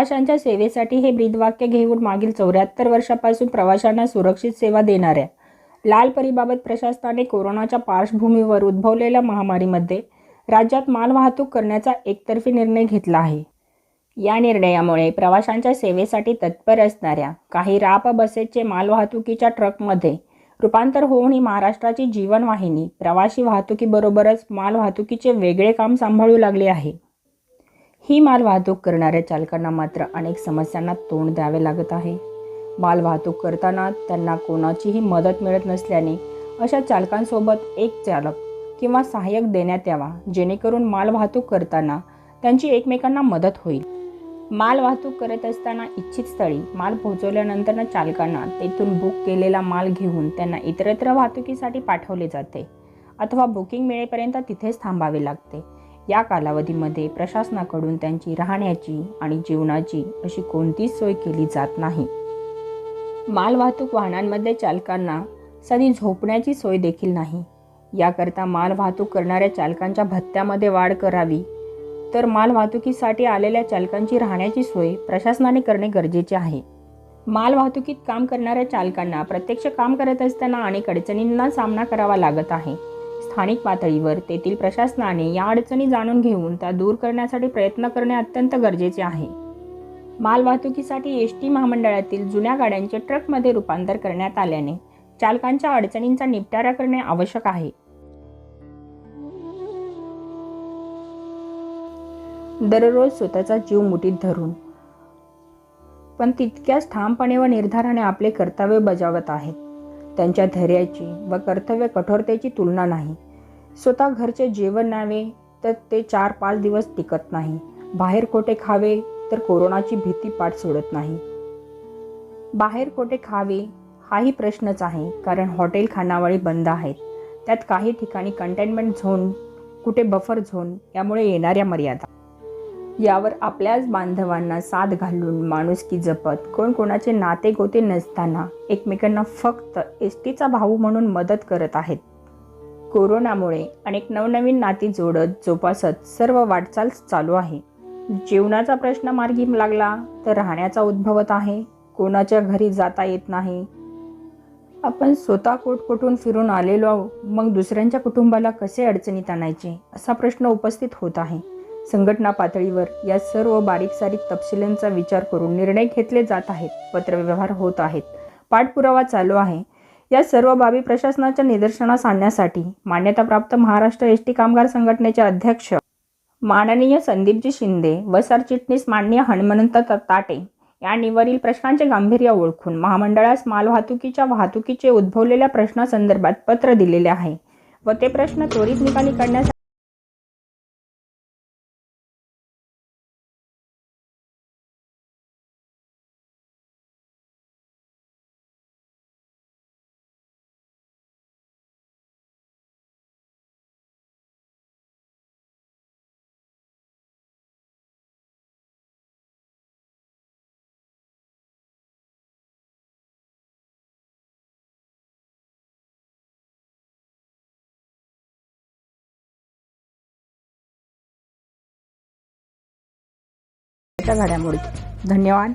प्रवाशांच्या सेवेसाठी हे ब्रीदवाक्य घेऊन मागील चौऱ्याहत्तर वर्षापासून प्रवाशांना सुरक्षित सेवा देणाऱ्या लाल परीबाबत प्रशासनाने कोरोनाच्या पार्श्वभूमीवर उद्भवलेल्या महामारीमध्ये राज्यात मालवाहतूक करण्याचा एकतर्फी निर्णय घेतला आहे. या निर्णयामुळे प्रवाशांच्या सेवेसाठी तत्पर असणाऱ्या काही राप बसेसचे मालवाहतुकीच्या ट्रकमध्ये रूपांतर होऊन ही महाराष्ट्राची जीवनवाहिनी प्रवासी वाहतुकीबरोबरच मालवाहतुकीचे वेगळे काम सांभाळू लागले आहे. ही मालवाहतूक करणाऱ्या चालकांना मात्र अनेक समस्यांना तोंड द्यावे लागत आहे. मालवाहतूक करताना त्यांना कोणाचीही मदत मिळत नसल्याने अशा चालकांसोबत एक चालक किंवा सहाय्यक देण्यात यावा जेणेकरून मालवाहतूक करताना त्यांची एकमेकांना मदत होईल. माल वाहतूक करत असताना इच्छित स्थळी माल पोहोचवल्यानंतर चालकांना तेथून बुक केलेला माल घेऊन त्यांना इतरत्र वाहतुकीसाठी पाठवले जाते अथवा बुकिंग मिळेपर्यंत तिथेच थांबावे लागते. या कालावधीमध्ये प्रशासनाकडून त्यांची राहण्याची आणि जीवनाची अशी कोणतीच सोय केली जात नाही. मालवाहतूक वाहनांमध्ये चालकांना सधी झोपण्याची सोय देखील नाही. याकरता मालवाहतूक करणाऱ्या चालकांच्या भत्त्यामध्ये वाढ करावी. तर मालवाहतुकीसाठी आलेल्या चालकांची राहण्याची सोय प्रशासनाने करणे गरजेचे आहे. मालवाहतुकीत काम करणाऱ्या चालकांना प्रत्यक्ष काम करत असताना अनेक अडचणींना सामना करावा लागत आहे. स्थानिक पातळीवर तेथील प्रशासनाने या अडचणी जाणून घेऊन त्या दूर करण्यासाठी प्रयत्न करणे अत्यंत गरजेचे आहे. मालवाहतुकीसाठी एस टी महामंडळातील जुन्या गाड्यांचे ट्रकमध्ये रूपांतर करण्यात आल्याने चालकांच्या अडचणींचा निपटारा करणे आवश्यक आहे. दररोज स्वतःचा जीव मुठीत धरून पण तितक्याच ठामपणे व निर्धाराने आपले कर्तव्य बजावत आहेत. त्यांच्या धैर्याची व कर्तव्य कठोरतेची तुलना नाही. स्वतः घरचे जेवण न्यावे तर ते चार पाच दिवस टिकत नाही. बाहेर कोठे खावे तर कोरोनाची भीती पाठ सोडत नाही. बाहेर कोठे खावे हाही प्रश्नच आहे कारण हॉटेल खानावळी बंद आहेत. त्यात काही ठिकाणी कंटेनमेंट झोन कुठे बफर झोन यामुळे येणाऱ्या मर्यादा यावर आपल्याच बांधवांना साथ घालून माणुसकी जपत. कोण कोणाचे नाते गोते नसताना एकमेकांना फक्त एस टीचा भाऊ म्हणून मदत करत आहेत. कोरोनामुळे अनेक नवनवीन नाती जोडत जोपासत सर्व वाटचाल चालू आहे. जेवणाचा प्रश्न मार्गी लागला तर राहण्याचा उद्भवत आहे. कोणाच्या घरी जाता येत नाही. आपण स्वतः कोटकोटून फिरून आलेलो आहो मग दुसऱ्यांच्या कुटुंबाला कसे अडचणीत आणायचे? असा प्रश्न उपस्थित होत आहे. संघटना पातळीवर या सर्व बारीक सारीक तपशिलांचा विचार करून निर्णय घेतले जात आहेत पत्रव्यवहार होत आहेत. पाठपुरावा चालू आहे. या सर्व बाबी प्रशासनाच्या निदर्शनास आणण्यासाठी मान्यताप्राप्त महाराष्ट्र एस टी कामगार संघटनेचे अध्यक्ष माननीय संदीपजी शिंदे व सरचिटणीस माननीय हनुमंत ताटे यांनीवरील प्रश्नांचे गांभीर्य ओळखून महामंडळास मालवाहतुकीच्या वाहतुकीचे उद्भवलेल्या प्रश्नासंदर्भात पत्र दिलेले आहे व ते प्रश्न त्वरित निकाली काढण्यासाठी आजच्या घडामोडी. धन्यवाद.